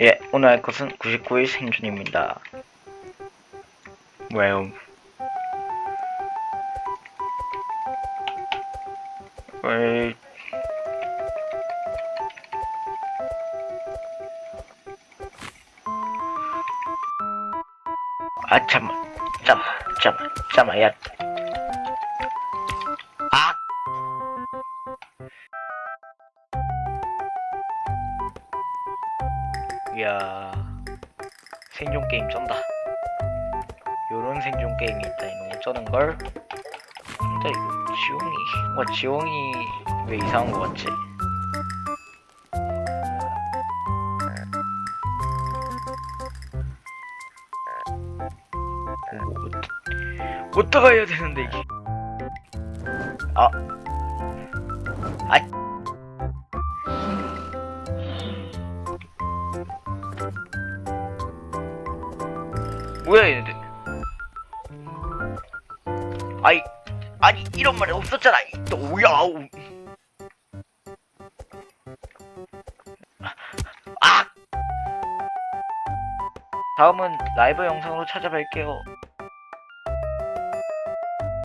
예, 오늘 할 것은 99일 생존입니다. 왜요? 왜? 아, 잠만, 잠, 잠, 잠만, 야. 아! 이야 생존 게임 쩐다. 요런 생존 게임이 있다 이놈. 쩌는 걸? 근데 이거 지용이 뭐 지용이 왜 이상한 거 같지? 뭐, 어디다가 해야 되는데 이게? 아. 아, 뭐야 얘네들? 아이 아니 이런 말이 없었잖아. 오. 아! 다음은 라이브 영상으로 찾아뵐게요